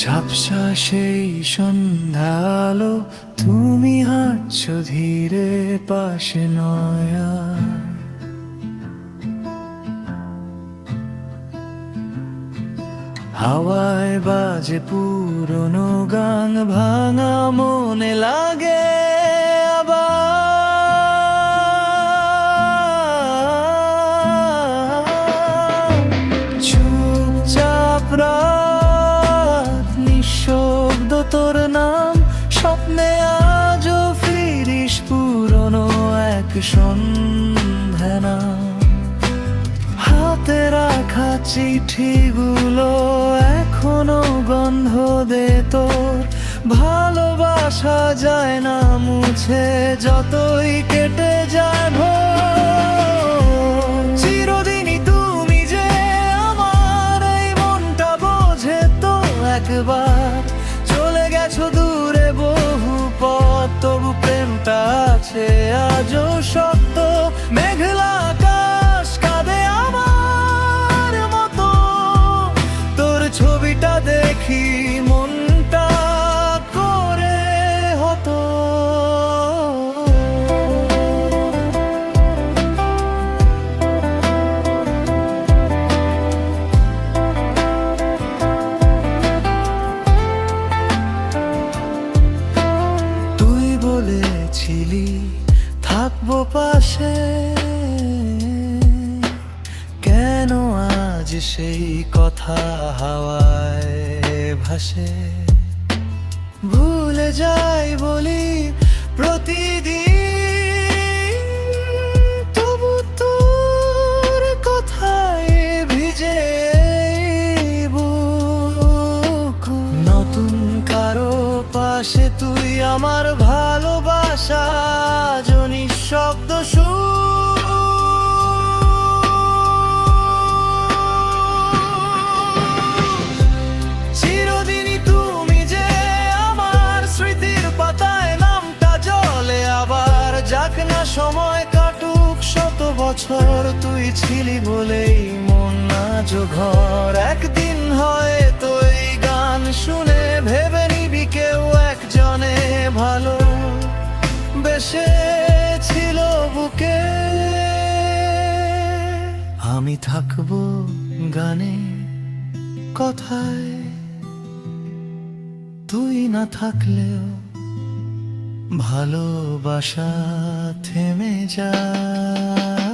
ঝাপসা সেই সন্ধ্যা আলো তুমি হাঁটছ ধীরে পাশে নয়া। হাওয়ায় বাজে পুরনো গান, ভাঙা মনে লাগে আবার। চুপচাপ রাত সন্ধে না? হাতে রাখা চিঠিগুলো এখনও গন্ধ দে তোর। ভালোবাসা যায় না মুছে, যতই কেটে যায় ভোর। প্রেমটা আছে আজও সত্য থাকব পাশে। কেন আজ সেই কথা হাওয়ায় ভাসে? ভুলে যাই বলি প্রতিদিন। তবু তোর কথায় নতুন কারও পাশে তুই আমার ভালোবাসা জনি শব্দ চিরদিনই তুমি যে আমার স্মৃতির পাতায় নামটা আবার যাক না সময় কাটুক শত বছর, তুই ছিলি বলেই মন আজ ঘর। একদিন হয়তো থাকব গানে কথায়। তুই না থাকলেও ভালোবাসা থেমে যায়।